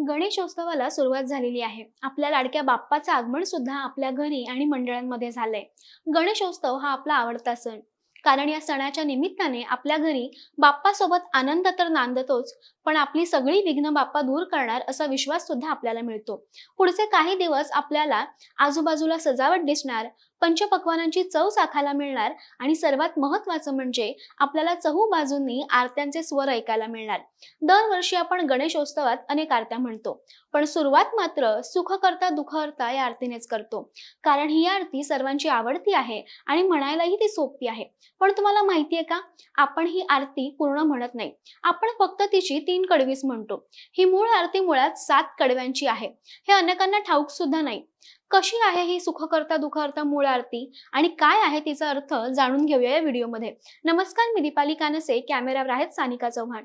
गणेशोत्सवाला सुरुवात झालेली आहे. आपल्या लाडक्या बाप्पाचं आगमन सुद्धा आपल्या घरी आणि मंडळांमध्ये झालंय. गणेशोत्सव हा आपला आवडता सण. कारण या सणाच्या निमित्ताने आपल्या घरी बाप्पासोबत आनंद तर नांदतोच पण आपली सगळी विघ्न बाप्पा दूर करणार असा विश्वास सुद्धा आपल्याला मिळतो. पुढचे काही दिवस आपल्याला आजूबाजूला सजावट दिसणार पंचपक्वानांची चव चाखायला मिळणार आणि सर्वात महत्वाचं म्हणजे आपल्याला चहू बाजूंनी आरत्यांचे स्वर ऐकायला मिळणार. दरवर्षी आपण गणेशोत्सवात अनेक आरत्या म्हणतो पण सुरुवात मात्र सुख करता दुःख करता या आरतीनेच करतो. कारण ही आरती सर्वांची आवडती आहे आणि म्हणायलाही ती सोपी आहे. पण तुम्हाला माहितीये का? आपण ही आरती पूर्ण म्हणत नाही. आपण फक्त तिची तीन कडवीच म्हणतो. ही मूळ आरती मुळात सात कडव्यांची आहे. हे अनेकांना ठाऊक सुद्धा नाही. कशी आहे ही सुखकर्ता दुखकर्ता मूळ आरती? आणि काय आहे तिचा अर्थ जाणून घेऊया या व्हिडिओमध्ये. नमस्कार मी दीपाली कानसे कॅमेरावर आहेत सानिका चव्हाण.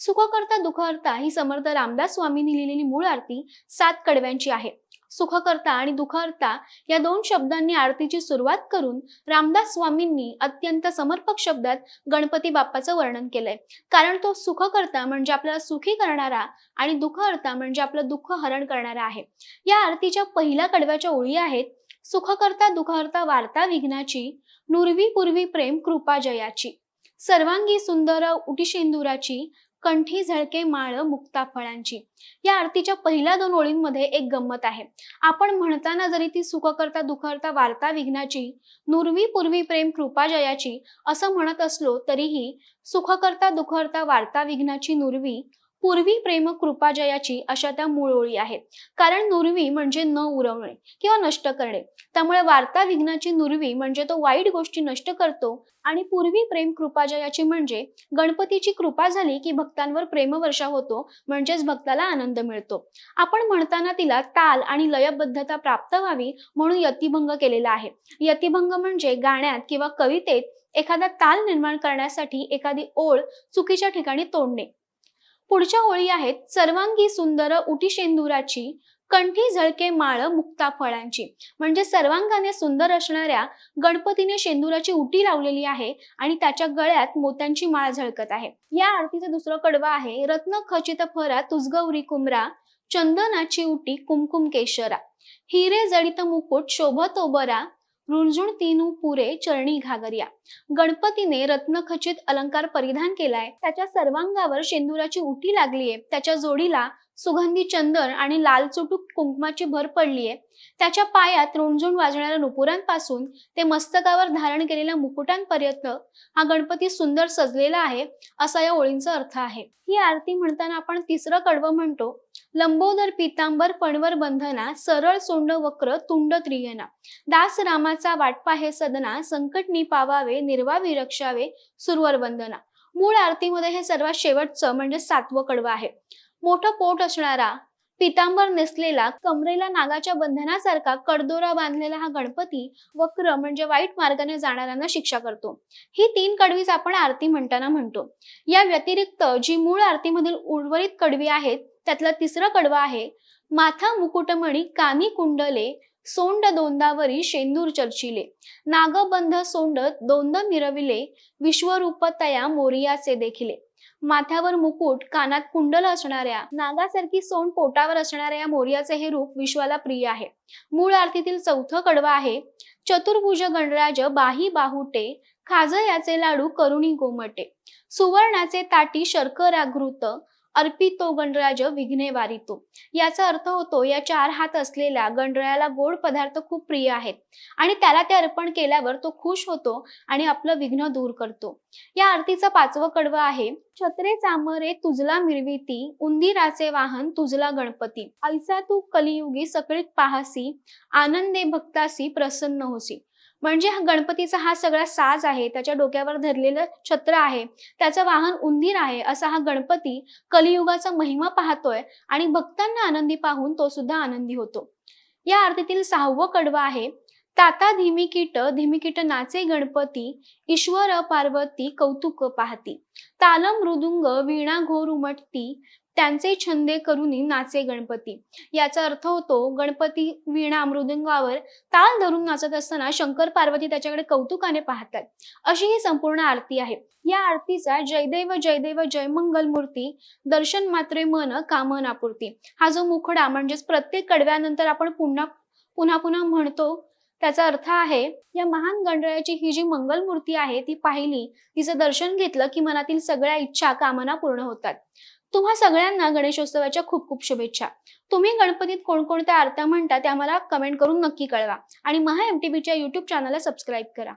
सुखकर्ता दुखहर्ता ही समर्थ रामदास स्वामींनी लिहिलेली मूळ आरती सात कडव्यांची आहे. सुखकर्ता आणि दुखहर्ता या दोन शब्दांनी आरतीची सुरुवात करून रामदास स्वामींनी अत्यंत समर्पक शब्दात गणपती बाप्पाचं वर्णन केलंय. कारण तो सुखकर्ता म्हणजे आपल्याला सुखी करणारा आणि दुखहर्ता म्हणजे आपलं दुःख हरण करणारा आहे. या आरतीच्या पहिल्या कडव्याच्या ओळी आहेत सुखकर्ता दुखहर्ता वार्ता विघ्नाची नुरवी पूर्वी प्रेम कृपा जयाची. सर्वांगी सुंदर उटिशेंदुराची कंठी झळके माळ मुक्ता फळांची. या आरतीच्या पहिल्या दोन ओळींमध्ये एक गंमत आहे. आपण म्हणताना जरी ती सुख करता दुखरता वार्ता विघ्नाची नुरवी पूर्वी प्रेम कृपा जयाची असं म्हणत असलो तरीही सुख करता वार्ता विघ्नाची नुरवी पूर्वी प्रेम कृपा जयाची अशा त्या मूळ ओळी आहेत. कारण नुरवी म्हणजे न उरवणे किंवा नष्ट करणे. त्यामुळे वार्ता विघ्नाची नुरवी म्हणजे तो वाईट गोष्टी नष्ट करतो आणि पूर्वी प्रेम कृपा जयाची म्हणजे गणपतीची कृपा झाली की भक्तांवर प्रेमवर्षा होतो म्हणजेच भक्ताला आनंद मिळतो. आपण म्हणताना तिला ताल आणि लयबद्धता प्राप्त व्हावी म्हणून यतिभंग केलेला आहे. यतिभंग म्हणजे गाण्यात किंवा कवितेत एखादा ताल निर्माण करण्यासाठी एखादी ओळ चुकीच्या ठिकाणी तोडणे. पुढच्या ओळी आहेत सर्वांगी सुंदर उटी शेंदुराची कंठी झळके माळ मुक्ता फळांची. म्हणजे सर्वांगाने सुंदर असणाऱ्या गणपतीने शेंदुराची उटी लावलेली आहे आणि त्याच्या गळ्यात मोत्यांची माळ झळकत आहे. या आरतीचं दुसरं कडवं आहे रत्न खचित फरा तुझगौरी कुमरा चंदनाची उटी कुमकुम केशरा. हिरे जडित मुकुट शोभत ओबरा रुंजुण तीनू पुरे चरणी घागरिया. गणपतीने रत्नखचित अलंकार परिधान केलाय. त्याच्या सर्वांगावर शेंदुराची उटी लागलीये. त्याच्या जोडीला सुगंधी चंदन आणि लाल चुटूक भर पडलीये. त्याच्या पायात रुणझुण वाजणाऱ्या नुपुरांपासून ते मस्तकावर धारण केलेल्या मुकुटांपर्यंत हा गणपती सुंदर सजलेला आहे असा या ओळींचा अर्थ आहे. ही आरती म्हणताना आपण तिसरं कडवं म्हणतो लंबोदर पितांबर पणवर बंधना सरळ सोंड वक्र तुंड त्रियना. दास रामाचा वाटपा हे सदना संकट निपावावे निर्वावी रक्षावे सुरवर वंदना. मूळ आरतीमध्ये हे सर्वात शेवटचं म्हणजे सातवं कडवं आहे. मोठं पोट असणारा पितांबर नेसलेला कमरेला नागाच्या बंधनासारखा कडदोरा बांधलेला हा गणपती वक्र म्हणजे वाईट मार्गाने जाणाऱ्यांना शिक्षा करतो. ही तीन कडवीच आपण आरती म्हणताना म्हणतो. या व्यतिरिक्त जी मूळ आरतीमधील उर्वरित कडवी आहेत त्यातला तिसरा कडवा आहे माथा मुकुटमणी कानी कुंडले सोंड दोंदावरी शेंदूर चर्चिले. नागबंध सोंड दोंद मिरविले विश्वरूप तया मोरियाचे देखिले. माथ्यावर मुकुट कानात कुंडल असणाऱ्या नागासारखी सोंड पोटावर असणाऱ्या या मोर्याचे हे रूप विश्वाला प्रिय आहे. मूळ आरतीतील चौथं कडवा आहे चतुर्भुज गणराज बाही बाहुटे खाज याचे लाडू करुणी गोमटे. सुवर्णाचे ताटी शर्करा घृत अर्पितो गणराज विघ्ने वारितो. याचा अर्थ होतो या चार हात असलेल्या गणरायाला गोड पदार्थ खूप प्रिय आहेत. आणि त्याला ते अर्पण केल्यावर तो खुश होतो आणि आपलं विघ्न दूर करतो. या आरतीचं पाचवं कडवं आहे छत्रे चामरे तुझला मिरविती उंदिराचे वाहन तुझला गणपती. ऐसा तू कलियुगी सकळीत पाहसी आनंदे भक्तासी प्रसन्न होसी. म्हणजे हा गणपतीचा हा सगळा साज आहे त्याच्या डोक्यावर धरलेलं छत्र आहे त्याचं वाहन उंदीर आहे असा हा गणपती कलियुगाचा महिमा पाहतोय आणि भक्तांना आनंदी पाहून तो सुद्धा आनंदी होतो. या आरतीतील सहावं कडवं आहे ताता धीमिकीट धीमिकीट नाचे गणपती ईश्वर पार्वती कौतुक पाहती. ताल मृदुंग वीणा घोर उमटती त्यांचे छंदे करुनी नाचे गणपती. याचा अर्थ होतो गणपती वीणा मृदुंगावर ताल धरून नाचत असताना शंकर पार्वती त्याच्याकडे कौतुकाने पाहतात. अशी ही संपूर्ण आरती आहे. या आरतीचा जयदेव जयदेव जयमंगल मूर्ती दर्शन मात्रे मन कामनापूर्ती हा जो मुखडा म्हणजेच प्रत्येक कडव्यानंतर आपण पुन्हा पुन्हा पुन्हा म्हणतो त्याचा अर्थ आहे या महान गणरायाची ही जी मंगल मूर्ती आहे ती पाहिली तिचं दर्शन घेतलं की मनातील सगळ्या इच्छा कामना पूर्ण होतात. तुम्हा सगळ्यांना गणेशोत्सवाच्या खूप खूप शुभेच्छा. तुम्ही गणपतीत कोणकोणत्या आरत्या म्हणता त्या मला कमेंट करून नक्की कळवा. आणि महा एमटीबीच्या युट्यूब चॅनलला सबस्क्राईब करा.